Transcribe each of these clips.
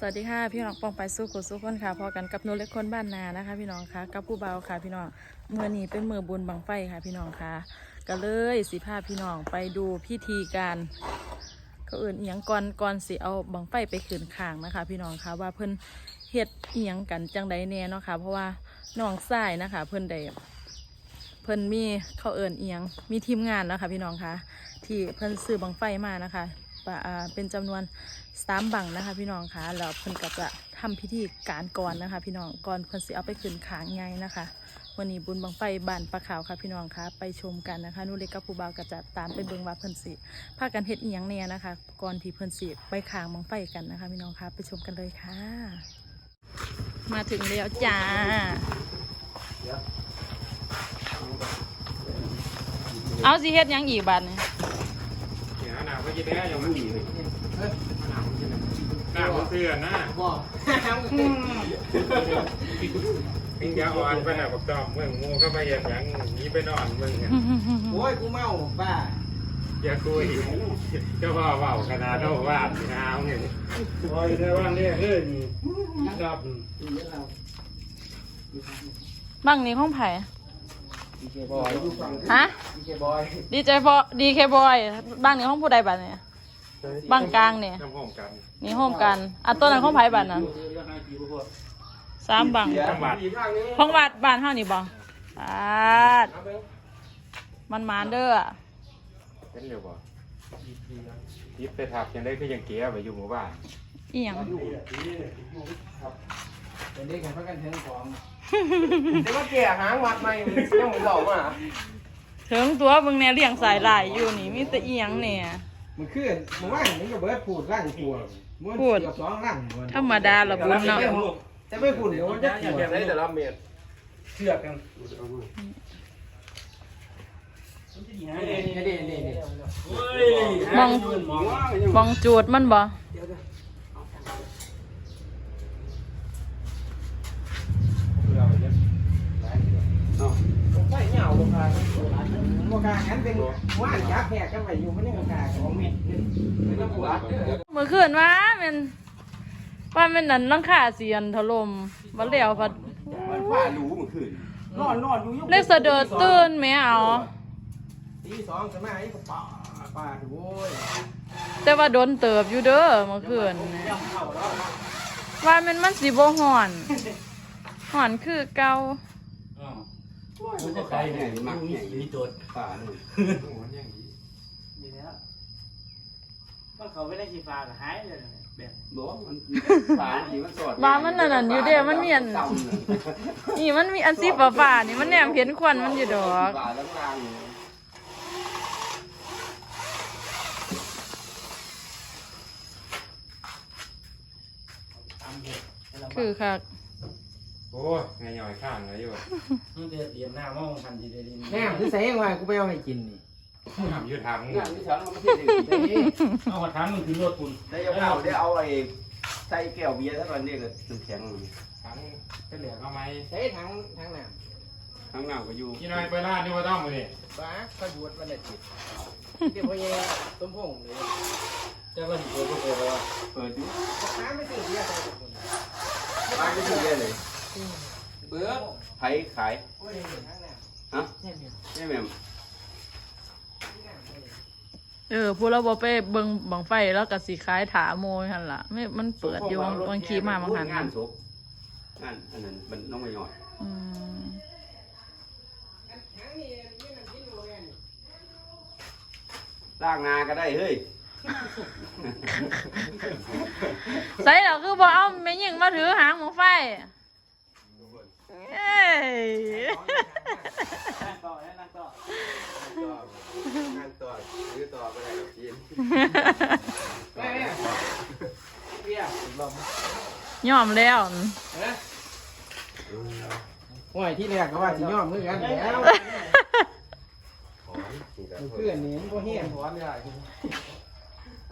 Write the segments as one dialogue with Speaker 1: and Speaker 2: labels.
Speaker 1: สวัสดีค่ะพี่น้องปองไปสู้กุสู้คนค่ะพอกันกับนูเล็กคนบ้านนานะคะ พี่น้องค่ะกับผู้เบาค่ะ พี่น้องเมื่อนี้เป็นมือบุญบังไฟค่ะ พี่น้องค่ะก็เลยสิพาพี่น้องไปดูพิธีการก็เอื่นเอียงก่อนก่อนสิเอาบังไฟไปขืนขางนะคะ พี่น้องค่ะว่าเพิ่นเฮ็ดเอียงกันจังใดแน่เนาะค่ะ เพราะว่าน้องทรายนะคะ เพิ่นได้เพิ่นมีเขาเอิ่นเอียงมีทีมงานนะคะ พี่น้องค่ะที่เพิ่นซื้อบังไฟมานะคะ เป็นจำนวนสามบังนะคะ พี่น้องคะแล้วเพิ่นก็จะทำพิธีการก่อนนะคะ พี่น้องก่อนเพิ่นสิเอาไปขึ้นขางใหญ่นะคะวันนี้บุญบังไฟบานปลาขาวค่ะพี่น้องคะไปชมกันนะคะนุเล็กกับผู้บ่าวก็จะตามไปเบิ่งว่าเพิ่นสิพากันเฮ็ดอีหยังแน่นะคะ ก่อนที่เพิ่นสิไปขางบังไฟกันนะคะ พี่น้องคะไปชมกันเลยค่ะ มาถึงแล้วจ้าเอาสิเฮ็ดยังอีกบัดนี้
Speaker 2: เดี๋ย จะได้ยังไม่ดีเลยหนาวก็จะได้หนาวก็เสื้อนะ
Speaker 3: บอก
Speaker 2: ปิงยาอ่อนไปหน่ะบักตอมเมืองงูเข้าไปอย่างหยังหนีไปนอนเมืองเนี่ย
Speaker 3: โอ้ยกูเมาบ้า
Speaker 2: อย่าคุยเจ้าพ่อเบาขนาดเท่าว่าหนาวเนี่ยโอ้ยในวันนี้เฮ้ยดับ
Speaker 1: บังนี้ของไผ ฮะ
Speaker 3: ดีเจบอย
Speaker 1: ดีใจบอดีเคบอยบ้านนี้ห้องผู้ใดบัดเนี่ยบ้านกลางเนี่ย
Speaker 2: น้ำหอมกัน
Speaker 1: นี่ห้องกันอะต้นนั้นห้องไผ่บัดนะสามบัง
Speaker 2: จังหวัด
Speaker 1: ห้องวัดบ้านเฮานี่บ่บาดมันมานเด้อ
Speaker 2: เป็นเร็วบ่ยิบไปทับยังได้ก็ยังเกี้ยไปอยู่หมู่บ้าน
Speaker 1: อีหยัง
Speaker 3: เป็นเด็กกันพักกันเทิงของ แต่ว่าแก่หางวัดใหม่ยังไม่หล่อมา
Speaker 1: ถึงตัวเบิ่งแนวเลี้ยงสายหลายอยู่นี่มีแต่อีหยังเนี่ย
Speaker 3: มันขึ้นมันว่ามันก็เบิดพูดร่างพูดม้วน
Speaker 1: พูด
Speaker 3: เกี่ยวสองร่างม้วน
Speaker 1: ธรรมดาละบุญเนาะ
Speaker 3: จะไม่พูดเดี๋ยวมันจะปวดได้แต่ละเม็ดเชือกกันนี่นี่นี่นี่
Speaker 1: มองมองจูดมันบ่
Speaker 3: ไม่เหงาลงมาโมกาอันเป็น ว่านยักษ์แหกกันไปอยู่มันยังกาสองเม็ดไม่ต้องปวด
Speaker 1: เมื่อคืนว่าแมันว่าแมันนั่นหลังคาเสียนถล่มบ่แล้วพัด
Speaker 4: มันว่ารู้เมื่อคืน
Speaker 3: นอนนอนอยู่
Speaker 1: เลยสะเดิดตื่นแม่เอา
Speaker 3: ตีสองจะมาไอ้ก็ป่าป่าโว้ย
Speaker 1: แต่ว่าโดนเติบอยู่เด้อเมื่อคืนนี่
Speaker 3: ย่ำเข้าแล้ว
Speaker 1: ว่ามันมันสิบ่ฮ้อนฮ้อนคือเก่า
Speaker 4: มันจะใครเนี่ยมักเนี่ยมีตัวป่าหนึ่ง
Speaker 5: มีแล้วมันเขาไม่ได้ชีฟ้าหรอหายเลยแบบ
Speaker 4: บอกมันป่าที่มันสอด
Speaker 1: ว่ามันนั่นอยู่เด้มันมีอันนี่มันมีอันสีฟ้าๆนี่มันแนมเห็นควันมันอยู่ดอก
Speaker 4: ป่าล่างๆอ
Speaker 1: คือคัก
Speaker 2: อ้ยไงย่อยข้างเลยอยู่
Speaker 5: มันเดือดเรียนหน้ามองพันจีเดลิน
Speaker 3: แม่คือใส่ยังไงกูไปเอาให้กินนี่
Speaker 2: ทำอยู่ทาง
Speaker 4: งานที่ฉันมันไม่ใช่เด็ก
Speaker 5: เอามาทำมันคือรถคุณ
Speaker 4: ได้ยังเอาได้เอาไอ้ใส่แก้วเบียร์แล้วมันเนี่ยก็น้ำแข็ง
Speaker 2: ทางก็เหลือเข้าไหม
Speaker 3: ใส่ทั้งทั้งน้
Speaker 4: ข้างหน้าก็อยู่
Speaker 2: กี่น้อยไปร้านนี่ว่าต้องมาดิำ
Speaker 3: บ้าก็หยุดมันเลยจิตเดี๋ยวพอเย่ต้มพงเลย
Speaker 5: จะว่าดีกว่าก็ว่า
Speaker 4: เปิดอยู่
Speaker 3: น้ำไม่ตื่นเบียร์ใส่ทุกคน
Speaker 4: ร้านก็อยู่ได้เลย เปิดไผ่ขาย
Speaker 3: โอ้ยทั้งน้
Speaker 4: ฮะนี่แม่
Speaker 1: เออผู้เราบ่ไปเบิ่งบังไฟแล้วก็สิขายถาโมยหั่นล่ะไม่มันเปิดอยู่บางบางคีมาบางหัน
Speaker 4: งานศพงานอันนั้นมันน้องไม่ย่อย
Speaker 1: อืมำ
Speaker 3: ทั้งนี้นี่มันกินโรงแรม
Speaker 4: ล่างนาก็ได้เฮ้ย
Speaker 1: ใส่แล้วคือบ่เอาแม่หญิงมาถือหางบังไฟเอ้ย
Speaker 5: นั่งต่อแล้วนั่งต่องา
Speaker 4: นต่อซื้อต่อก็ได้กับจีน
Speaker 3: แม่เบียร์ลม
Speaker 1: ยอมแล้ว
Speaker 3: โอ้ยที่แรกก็ว่าสิย่อมมือกันแล้วเพื่อนนี่มันก็เฮี้ยนหัวไม่ได้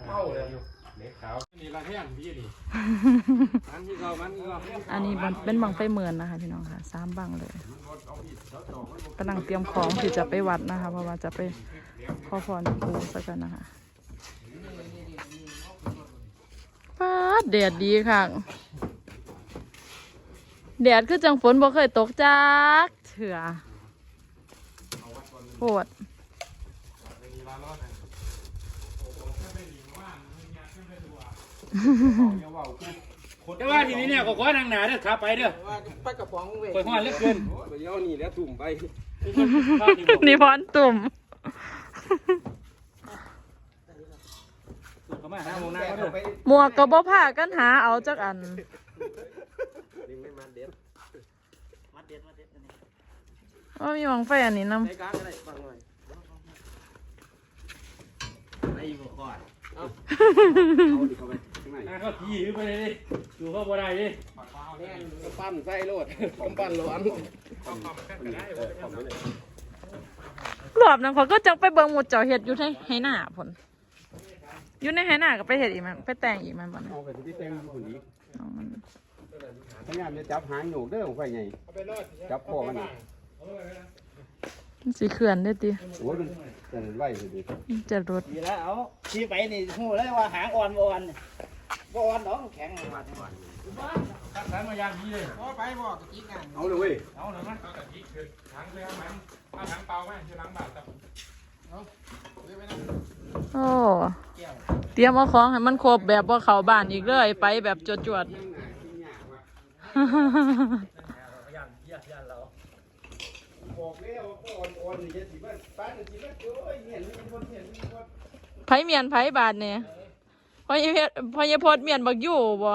Speaker 2: เมาเลยอยู่ เล็กขาวนี่ละแท่นพี่นี่มันที่เรามันที่เรา
Speaker 1: อันนี้มันเป็นบังไฟเหมือนนะคะพี่น้องค่ะสามบังเลยกำลังเตรียมของที่จะไปวัดนะคะ เพราะว่าจะไปขอพรครูสักกันนะคะปาดแดดดีค่ะแดดคือจังฝนบ่เคยตกจักเถื่อโปวด
Speaker 2: แต่ว่าทีนี้เนี่ยก็ขอนางหนาเด้อขับไปเด้อ
Speaker 3: ว่าปลากระป๋องเว้ย
Speaker 2: คอยห้อนเหลือเกิน
Speaker 3: ไปเดี๋ยวนี่แล้วตุ่มไป
Speaker 1: นี่พรตุ่ม
Speaker 2: เขามาหาโมงหน้าเขาเด้อ
Speaker 1: หมวกก็บ่พากันหาเอาจักอัน
Speaker 5: มัดเด็ดมัดเด็ดอันนี้
Speaker 1: ว่ามีหวังไฟอันนี้นำ
Speaker 3: ใช้กลางก็ได้ฟังหน่อย
Speaker 5: ไอ้บ่คอด
Speaker 3: เอาดิเข้าไปข้างใน
Speaker 2: อะเขาขี่ไปเลยดิอยู่เขาบ่ได้ดิ
Speaker 3: แน่นปั้นไส้โลดผมปั้นร้อน
Speaker 1: รอบนั้นเขาก็จังไปเบิ่งหมุดเจ้าเฮ็ดอยู่ในไหหน้าพุ่นอยู่ในไหหน้าก็ไปเฮ็ดอีกมันไปแต่งอีกมันบ่นะ
Speaker 4: เอาไปที่เต็งคนนี้
Speaker 1: เอามัน
Speaker 4: พยายามจะจับหางหนูเด้อของไฟไงจับคอมัน
Speaker 1: มัน สิเขื่อนได้อติ
Speaker 4: โอ้ยมันจะไหวเลยดิ
Speaker 1: มันจะรถ
Speaker 5: ดีแล้วเอาชี้ไปนี่ฮู้เลยว่าหางอ่อนบ่อ่อนนี่บ่อ่อนดอกแข็งว่าจังหวะ
Speaker 2: ทักษะมายามนี้เลย
Speaker 3: พอไปบอกกะจิกงาน
Speaker 4: เอาเลยเว้ย
Speaker 2: เอาหน่อยมั้ยเอากะทิคือถังเรือมันเอาถังเปล่าไหมอยู่หลังบ้านครับ
Speaker 1: โอ้เตรียมเอาของให้มันครบแบบว่าเข้าบ้านอีกเลย ไปแบบจวดๆ ไผเมียนไผบาทเนี่ยพอยพชรพอยพดเมียนบักอยู่บ่
Speaker 2: ก่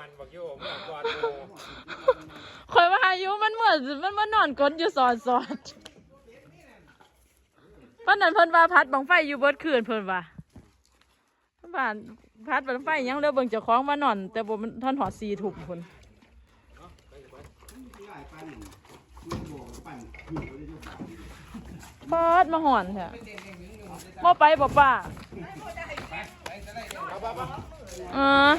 Speaker 2: อนบอกโยมก่อนโม
Speaker 1: ข่อยว่าอายุมันเหมือนมันมานนอนกลนอยู่สอดสอดเพราะนั้นเพิ่นว่าพัดบังไฟอยู่เบิดคืนเพิ่นว่าบ้านพัดบังไฟยังเลือเบิ่งเจ้าของมานอน แต่บ่มันท่านหอด4ทุ่มพุ่น ปอดมาหอนแท้บ่ไปบ่ป้าเออ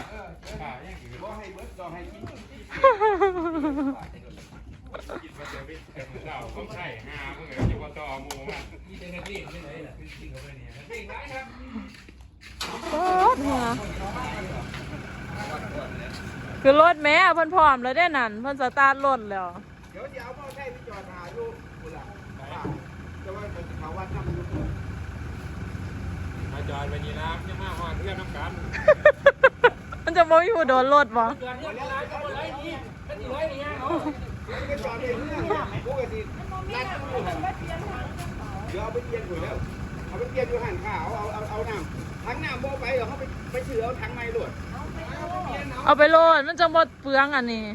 Speaker 2: เจ้าก็ใช่งาเมื่อกี้จะว่าต่อโมมันนี่เป็นนักเรียนไม่ไหนล่ะเป็นสิ่งอะไรเนี่ยนักเรียนไหนครับ
Speaker 1: ปอดหัวคือรถแม่เพิ่นพร้อมแล้วได้นั่นเพิ่นสตาร์ทรถแล้ว
Speaker 3: เดี๋ยวจะเอใช้ไปจอดหาอยู่กูล่ะจะว่าเขาวัดน้ำอยู่
Speaker 2: มา จอดไปนี่นะจะมาหอดเพื่อนน้ำกัน
Speaker 1: มันจะบ่มีผู้โดนรถบ่
Speaker 2: จอดเพื่อนอะไรก็บ่ไรนี่เป็นร้อยนี่ยังเอา
Speaker 3: ไปจอดเองเนี่ยกูก็สิรัดอยู่หันเดี๋ยวเอาไปเปลี่ยนอยู่แล้วเอาไปเปลี่ยนอยู่หันข้าวเอาเอาเอาน้ำทั้งน้ำโบไปเดี๋ยวเขาไปไปเชือเอาทั้งไม้หลด
Speaker 1: เอาไปโลดมันจะบ่เปลืองอันนี้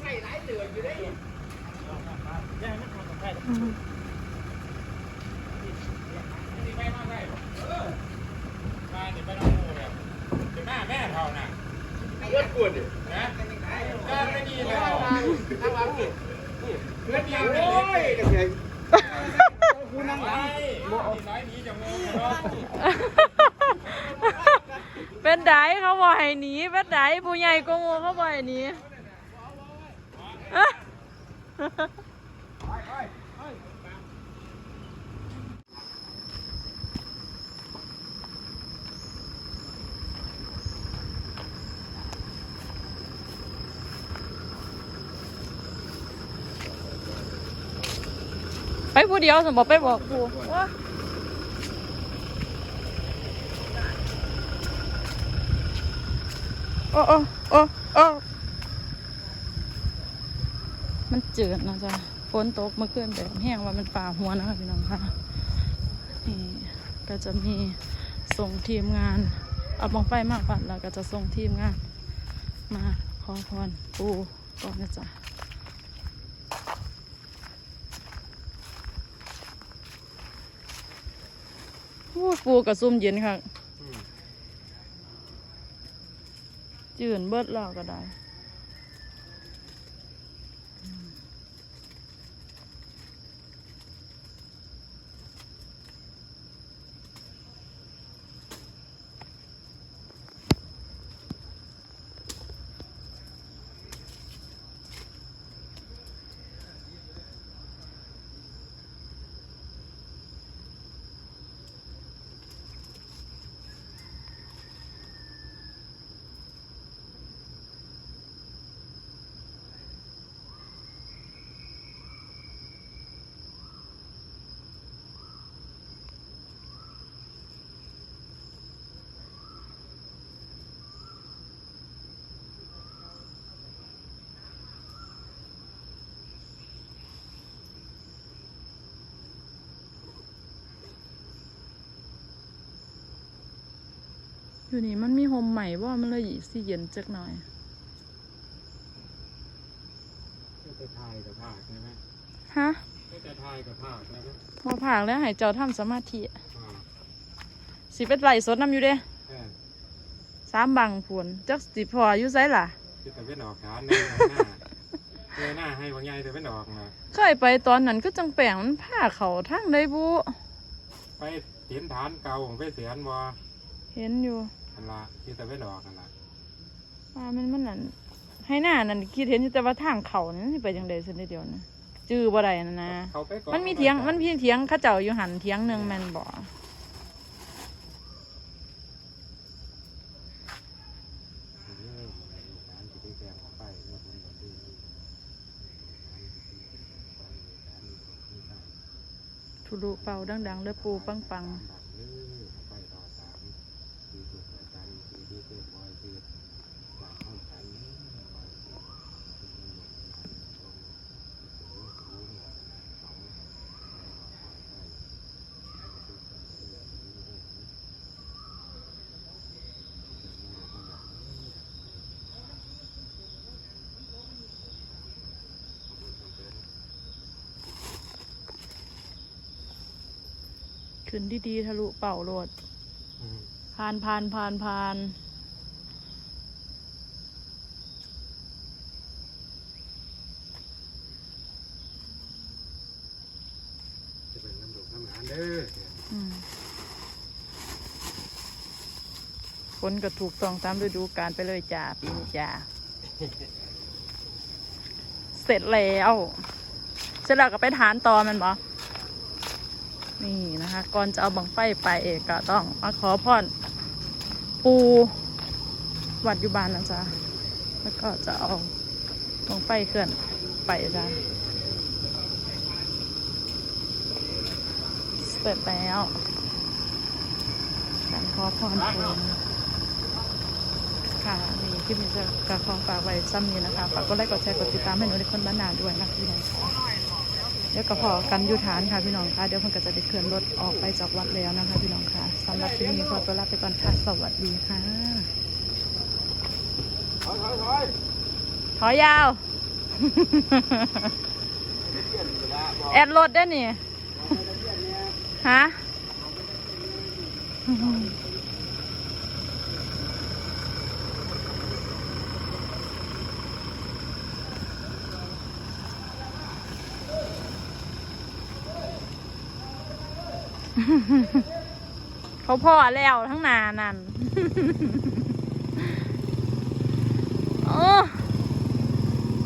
Speaker 3: ใส่หลายเหลืออยู่ได้
Speaker 5: ย่างมันทำกับไผ
Speaker 2: นี่ไปมาได้เออมานี่ไปน้องโมแบบจะหน้าแม่เท่าน่ะ
Speaker 3: เลือดกวดดิ
Speaker 2: นะก็ไม่ดีแล้ว
Speaker 3: ทั้งหลังนี่
Speaker 2: เพื่อนเดียว
Speaker 3: โอ้
Speaker 2: เลย
Speaker 3: ยกันไง
Speaker 2: กูนั่งหลังนี่น้อยนี้จะโมเนาะ
Speaker 1: เป็นไดเขาบ่ให้หนีเป็นไดผู้ใหญ่ก็งูเขาบ่ให้หนี ไปผู้เดียวสมบอกไปบอกครูว่าโอ้โอ้โอ้โอ้มันเจืดนะจ๊ะฝนตกเมื่อคืนแบบแห้งว่ามันฝ่าหัวนะคะพี่น้องค่ะนี่ก็จะมีส่งทีมงาน เอาบังไฟมากปัดแล้วก็จะส่งทีมงาน มาขอพรปูก่อนนะจ๊ะ ปูกับซุ่มเย็นค่ะจืนเบิดแล้วก็ได้ อยู่นี่มันมีโฮมใหม่ว่ามันเลยสิเย็นจักหน่อย
Speaker 2: ก็จะทายกับภาคใช่ไหม
Speaker 1: ฮะ
Speaker 2: ก็จะทายกับภาคใช่ไหม
Speaker 1: พอผากแล้วให้เจ้าทำสมาธิ
Speaker 2: อ่า
Speaker 1: สิเป็นไหลสดน้ำอยู่เด้
Speaker 2: เออ
Speaker 1: สามบังผลจักสิพออยู่ไสล่ะ
Speaker 2: คือแต่เป็นดอกฐานเนี่ยหน้าเงยหน้าให้บางใหญ่แต่เป็นดอกนะ
Speaker 1: เคยไปตอนนั้นก็จังแปลงมันผ้าเขาทั้งได้บุ
Speaker 2: ไปเตียนฐานเก่าของไปเสียนบ่
Speaker 1: เห็นอยู่
Speaker 2: อันละคือแต่เป็นดอกอันละ
Speaker 1: ว่ามันมันนั่นให้หน้านั่นคิดเห็นอยู่แต่ว่าทางเขานั่นสิไปจังได๋ซั่นเดียวนะจื้อบ่ได้นั่นนะ
Speaker 2: เขาไปก่อน
Speaker 1: มันมีเถียง มันมีเถียงเขาเจ้าอยู่หันเถียงหนึงแม่นบ่ทุลุเป่าดังๆเด้อปูปังปั ขึ้นดีๆทะลุเป่าโลดผ่านผ่านผ่านผ่าน
Speaker 2: จะเป็นน้ำดอกน้ำหานเด้อ
Speaker 1: อืมฝนก็ถูกต้องตามฤดูกาลไปเลยจ้าปีนี้จ้าเสร็จแล้ว เสร็จแล้วก็ไปฐานต่อแมันบอ นี่นะคะ ก่อนจะเอาบังไฟไปเอกก็ต้องมาขอพรปูวัดอยู่บ้านนะจ๊ะ แล้วก็จะเอาบังไฟเคลื่อนไปจ้ะเสร็จแล้วการขอพรปูค่ะนี่คลิปนี้จะกระขอฝากไว้ซ้ำนี้นะคะ ฝากกดไลค์กดแชร์กดติดตามให้หนูในคนบ้านนาด้วยนะคะพี่น้องค่ะ เดี๋ยวก็พอกันอยุทานค่ะพี่น้องค่ะเดี๋ยวมันก็จะได้เคลื่อนรถออกไปจากวัดแล้วนะคะ พี่น้องค่ะสำหรับคลิปนี้ขอตัวลาไปก่อนค่ะสวัสดีค่ะ
Speaker 3: ถอยถอยถอย
Speaker 1: ถอยยาวแอดรถได้นี่ฮะ เขาพ่อแล้วทั้งนานั่นโอ้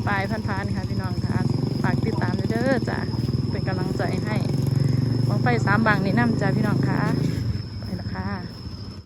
Speaker 1: ไปพันๆค่ะพี่น้องค่ะฝากติดตามเด้อจ้ะเป็นกำลังใจให้มองไปสามบางนี่น้ำจ้ะพี่น้องค่ะ